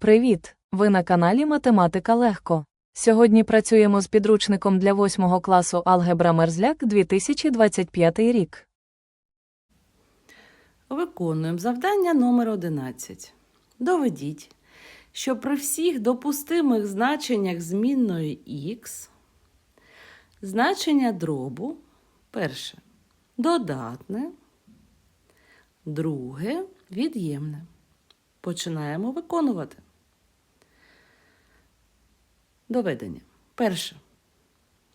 Привіт! Ви на каналі Математика Легко. Сьогодні працюємо з підручником для 8 класу Алгебра Мерзляк 2025 рік. Виконуємо завдання номер 11. Доведіть, що при всіх допустимих значеннях змінної х значення дробу перше додатне, друге від'ємне. Починаємо виконувати. Доведення. Перше.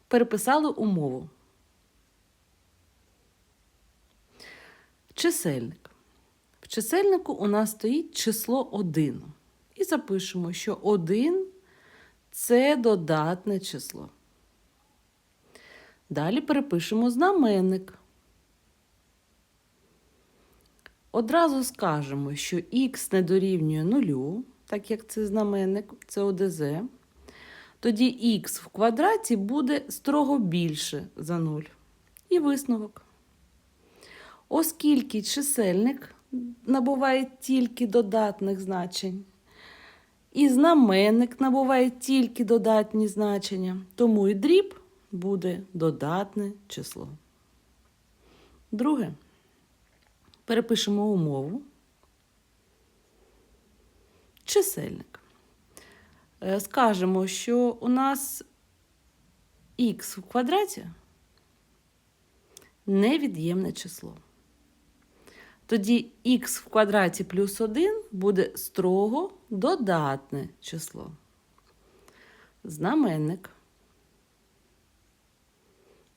Переписали умову. Чисельник. В чисельнику у нас стоїть число 1. І запишемо, що 1 це додатне число. Далі перепишемо знаменник. Одразу скажемо, що х не дорівнює нулю, так як це знаменник, це ОДЗ. Тоді х в квадраті буде строго більше за 0. І висновок. Оскільки чисельник набуває тільки додатних значень, і знаменник набуває тільки додатні значення, тому і дріб буде додатне число. Друге. Перепишемо умову. Чисельник. Е, Скажемо, що у нас х в квадраті невід'ємне число. Тоді х в квадраті плюс 1 буде строго додатне число. Знаменник.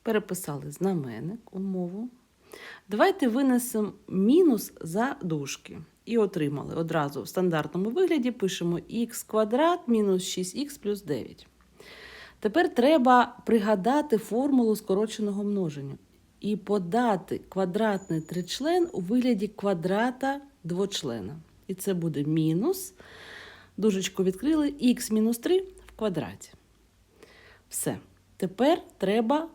Переписали знаменник умову. Давайте винесемо мінус за дужки. І отримали одразу в стандартному вигляді пишемо х квадрат мінус 6х плюс 9. Тепер треба пригадати формулу скороченого множення і подати квадратний тричлен у вигляді квадрата двочлена. І це буде мінус. Дужечку відкрили х мінус 3 в квадраті. Все. Тепер треба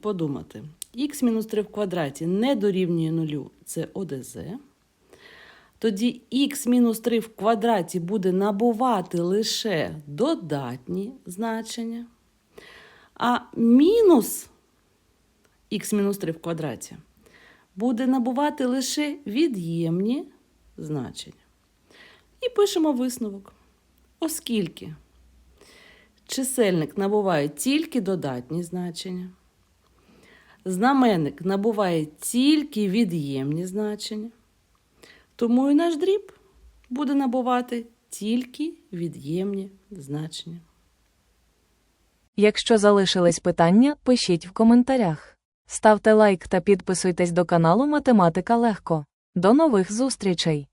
подумати. х мінус 3 в квадраті не дорівнює нулю, це ОДЗ. Тоді х мінус 3 в квадраті буде набувати лише додатні значення. А мінус х-3 в квадраті буде набувати лише від'ємні значення. І пишемо висновок. Оскільки чисельник набуває тільки додатні значення, знаменник набуває тільки від'ємні значення, тому і наш дріб буде набувати тільки від'ємні значення. Якщо залишились питання, пишіть в коментарях. Ставте лайк та підписуйтесь до каналу Математика Легко. До нових зустрічей!